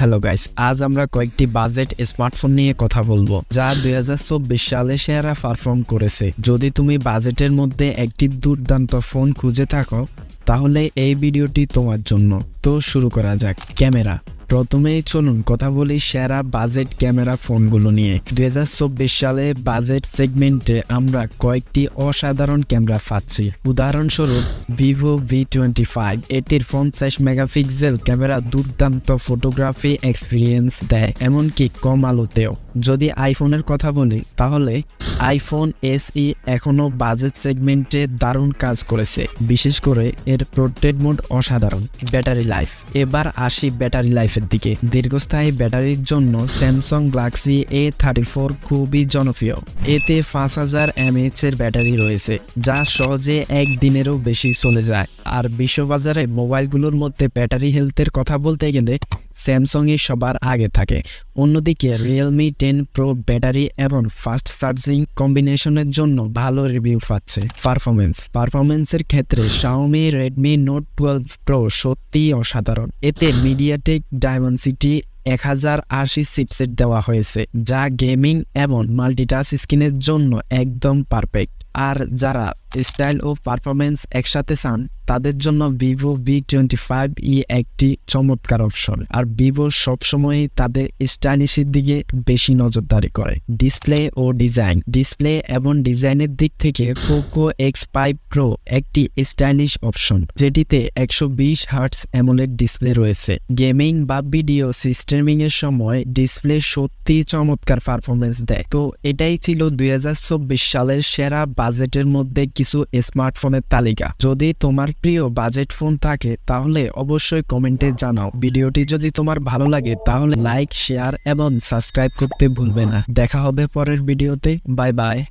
Hello guys আজ আমরা কয়েকটি বাজেট স্মার্টফোন নিয়ে কথা বলব, যা দুই হাজার চব্বিশ সালে সেরা পারফর্ম করেছে। যদি তুমি বাজেটের মধ্যে একটি দুর্দান্ত ফোন খুঁজে থাকো, তাহলে এই ভিডিওটি তোমার জন্য। তো শুরু করা যাক। ক্যামেরা। প্রথমেই চলুন কথা বলি সেরা বাজেট ক্যামেরা ফোনগুলো নিয়ে। দু হাজার চব্বিশ সালে বাজেট সেগমেন্টে আমরা কয়েকটি অসাধারণ ক্যামেরা পাচ্ছি। উদাহরণস্বরূপ ভিভো ভি টোয়েন্টি ফাইভ এটির পঞ্চাশ মেগাপিক্সেল ক্যামেরা দুর্দান্ত ফটোগ্রাফি এক্সপিরিয়েন্স দেয়, এমনকি কম আলোতেও। যদি আইফোনের কথা বলি, তাহলে আইফোন এসই এখনও বাজেট সেগমেন্টে দারুণ কাজ করেছে। বিশেষ করে এর প্রোটেড মোড অসাধারণ ব্যাটারি লাইফ এবার আসি ব্যাটারি লাইফের দিকে। দীর্ঘস্থায়ী ব্যাটারির জন্য Samsung Galaxy A thirty four খুবই জনপ্রিয়। এতে পাঁচ হাজার এমএইচ এর ব্যাটারি রয়েছে, যা সহজে এক দিনেরও বেশি চলে যায়। আর বিশ্ববাজারে মোবাইলগুলোর মধ্যে ব্যাটারি হেলথের কথা বলতে গেলে স্যামসংই সবার আগে থাকে। অন্যদিকে রিয়েলমি টেন প্রো ব্যাটারি এবং ফাস্ট চার্জিং কম্বিনেশনের জন্য ভালো রিভিউ পাচ্ছে। পারফরমেন্স পারফরমেন্সের ক্ষেত্রে Xiaomi Redmi Note twelve Pro সত্যিই অসাধারণ। এতে মিডিয়াটেক ডায়মন্সিটি এক হাজার আশি চিপসেট দেওয়া হয়েছে, যা গেমিং এবং মাল্টিটাচ স্ক্রিনের জন্য একদম পারফেক্ট আর যারা স্টাইল ও পারফরমেন্স একসাথে চান, তাদের জন্য Vivo V twenty five E একটি চমৎকার অপশন আর ভিভো সবসময়ই তাদের স্টাইলিশের দিকে বেশি নজরদারি করে। ডিসপ্লে ও ডিজাইন ডিসপ্লে এবং ডিজাইনের দিক থেকে পোকো এক্স ফাইভ প্রো একটি স্টাইলিশ অপশন যেটিতে একশো বিশ হার্টস অ্যামোলেড ডিসপ্লে রয়েছে। গেমিং বা ভিডিও সিস্টেমিং এর সময় ডিসপ্লে সত্যি চমৎকার পারফরমেন্স দেয়। তো এটাই ছিল দুই হাজার চব্বিশ সালের সেরা বাজেটের মধ্যে কিছু স্মার্টফোনের তালিকা। যদি তোমার প্রিয় বাজেট ফোন থাকে, তাহলে অবশ্যই কমেন্টে জানাও। ভিডিওটি যদি তোমার ভালো লাগে, তাহলে লাইক, শেয়ার এবং সাবস্ক্রাইব করতে ভুলবে না। দেখা হবে পরের ভিডিওতে। Bye bye.